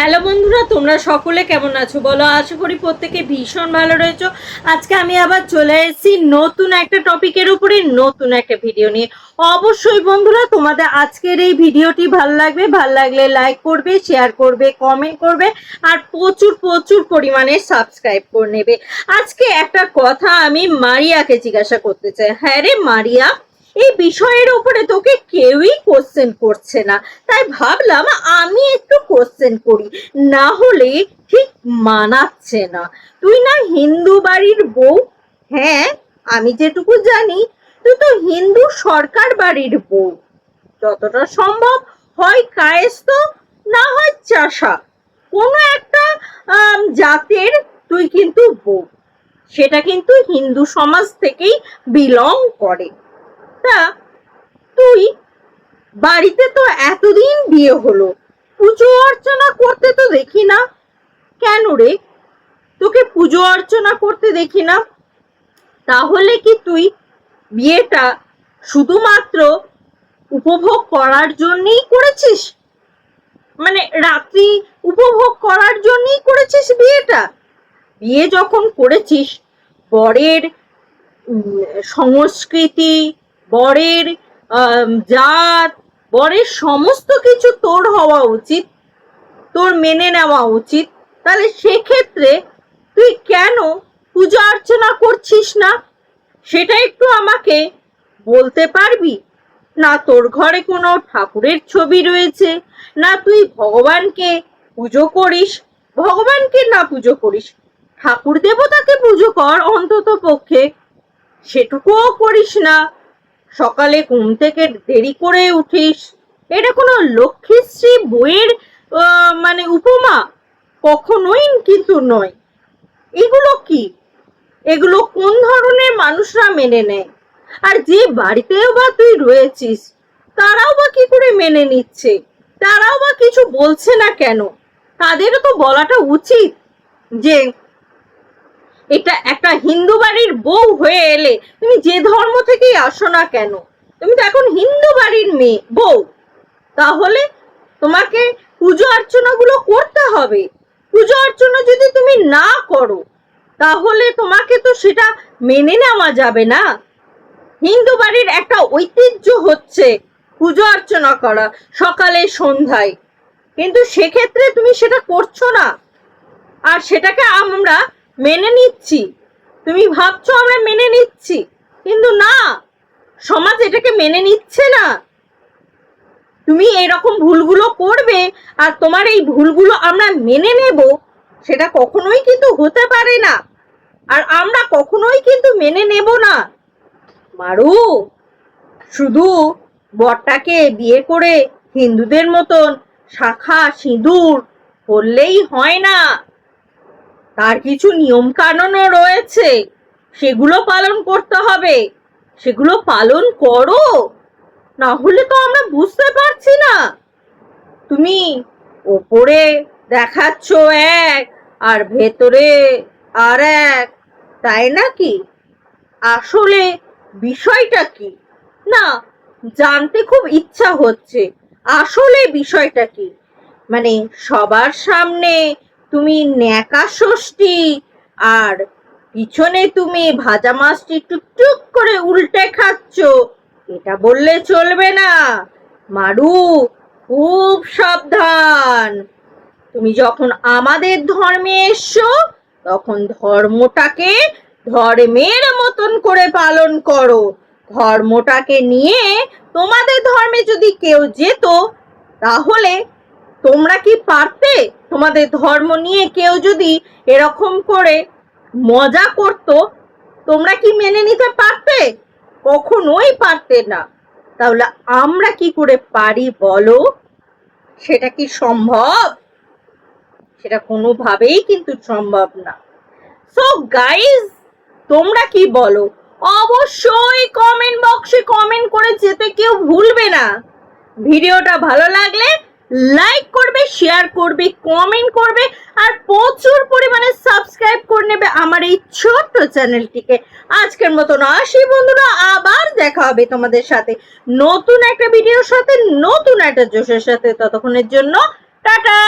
Hello বন্ধুরা, তোমরা সকলে কেমন আছো? বলো আশা করি প্রত্যেকে ভীষণ ভালো রয়েছো। আজকে আমি আবার চলে এসেছি নতুন একটা টপিকের উপরে, নতুন একটা ভিডিও নিয়ে। অবশ্যই বন্ধুরা, তোমাদের আজকের এই ভিডিওটি ভালো লাগবে। ভালো লাগলে লাইক করবে শেয়ার করবে কমেন্ট করবে, আর প্রচুর প্রচুর পরিমাণে সাবস্ক্রাইব করে নেবে। আজকে একটা কথা আমি মারিয়াকে জিজ্ঞাসা করতে চাই। হ্যাঁ রে মারিয়া। এই বিষয়ের উপরে তোকে কেউই কোশ্চেন করছে না। তাই ভাবলাম আমি একটু কোশ্চেন করি, না হলে ঠিক মানাচ্ছে না। তুই না হিন্দু বাড়ির বউ? হ্যাঁ আমি যেটুকু জানি, তুই তো হিন্দু সরকার বাড়ির বউ। যতটা সম্ভব হয় কায়েস্ত, না হয় চাষা। কোনো একটা জাতের তুই কিন্তু বউ। সেটা কিন্তু হিন্দু সমাজ থেকেই বিলং করে। তা, তুই বাড়িতে তো এতদিন বিয়ে হলো। পুজো অর্চনা করতে তো দেখি না। কেন রে? তোকে পুজো অর্চনা করতে দেখি না। তাহলে কি তুই বিয়েটা শুধুমাত্র উপভোগ করার জন্যই করেছিস? মানে রাত্রি উপভোগ করার জন্যই করেছিস বিয়েটা? বিয়ে যখন করেছিস, বরের সংস্কৃতি বরের জাত, বরের সমস্ত কিছু তোর হওয়া উচিত, তোর মেনে নেওয়া উচিত। তাহলে সেক্ষেত্রে তুই কেন পূজা অর্চনা করছিস না? সেটা একটু আমাকে বলতে পারবি? না তোর ঘরে কোনো ঠাকুরের ছবি রয়েছে, না তুই ভগবানকে পুজো করিস। ভগবানকে না পুজো করিস, ঠাকুর দেবতাকে পুজো কর অন্তত পক্ষে সেটুকুও করিস না। সকালে ঘুম থেকে দেরি করে উঠিস। এটা কোনো লক্ষ্মীশ্রী বইয়ের মানে উপমা? কখনোই কিন্তু নয়। এগুলো কি? এগুলো কোন ধরনের মানুষরা মেনে নেয়? আর যে বাড়িতেও বা তুই রয়েছিস, তারাও বা কি করে মেনে নিচ্ছে? তারাও বা কিছু বলছে না কেন? তাদেরও তো বলাটা উচিত যে এটা একটা হিন্দু বাড়ির বউ হয়ে এলে তুমি যে ধর্ম থেকেই আসো না কেন? তুমি তো এখন হিন্দু বাড়ির মেয়ে, বউ। তাহলে তোমাকে পুজো অর্চনাগুলো করতে হবে। পুজো অর্চনা যদি তুমি না করো, তাহলে তোমাকে তো সেটা মেনে নেওয়া যাবে না। হিন্দু বাড়ির একটা ঐতিহ্য হচ্ছে পুজো অর্চনা করা সকালে, সন্ধ্যায়। কিন্তু সেক্ষেত্রে তুমি সেটা করছ না। আর সেটাকে আমরা মেনে নিচ্ছি। তুমি ভাবছ আমরা মেনে নিচ্ছি, কিন্তু না, সমাজ এটাকে মেনে নিচ্ছে না। তুমি এরকম ভুলগুলো করবে আর তোমার এই ভুলগুলো আমরা মেনে নেব, সেটা কখনোই কিন্তু হতে পারে না। আর আমরা কখনোই কিন্তু মেনে নেব না। মারু, শুধু বরটাকে বিয়ে করে হিন্দুদের মতন শাখা সিঁদুর করলেই হয় না। তার কিছু নিয়ম কানুনও রয়েছে। সেগুলো পালন করতে হবে। সেগুলো পালন করো। না হলে তো আমরা বুঝতে পারছি না। তুমি ওপরে দেখাচ্ছ এক, আর ভেতরে আর এক। তাই নাকি আসলে বিষয়টা কি? না, জানতে খুব ইচ্ছা হচ্ছে। আসলে বিষয়টা কি? মানে সবার সামনে তুমি ন্যাকা ষষ্ঠী, আর পিছনে তুমি ভাজা মাছটি টুকটুক করে উল্টে খাচ্ছ। এটা বললে চলবে না। মারু, খুব সাবধান। তুমি যখন আমাদের ধর্মে এসছো, তখন ধর্মটাকে ধর্মের মতন করে পালন করো। ধর্মটাকে নিয়ে তোমাদের ধর্মে যদি কেউ যেত, তাহলে তোমরা কি পারতে? তোমাদের ধর্ম নিয়ে কেউ যদি এরকম করে মজা করত, তোমরা কি মেনে নিতে পারতে? কখনোই পারতে না। তাহলে আমরা কি করে পারি বলো? সেটা কি সম্ভব? সেটা কোনোভাবেই কিন্তু সম্ভব না। সো গাইজ তোমরা কি বলো? অবশ্যই কমেন্ট বক্সে কমেন্ট করে যেতে কেউ ভুলবে না। ভিডিওটা ভালো লাগলে লাইক করবে শেয়ার করবে কমেন্ট করবে আর প্রচুর পরিমাণে সাবস্ক্রাইব করে নেবে আমার এই ছোট্ট চ্যানেলটিকে। আজকের মতন আসি বন্ধুরা, আবার দেখা হবে তোমাদের সাথে নতুন একটা ভিডিওর সাথে, নতুন একটা জোশের সাথে। ততক্ষণের জন্য টাটা!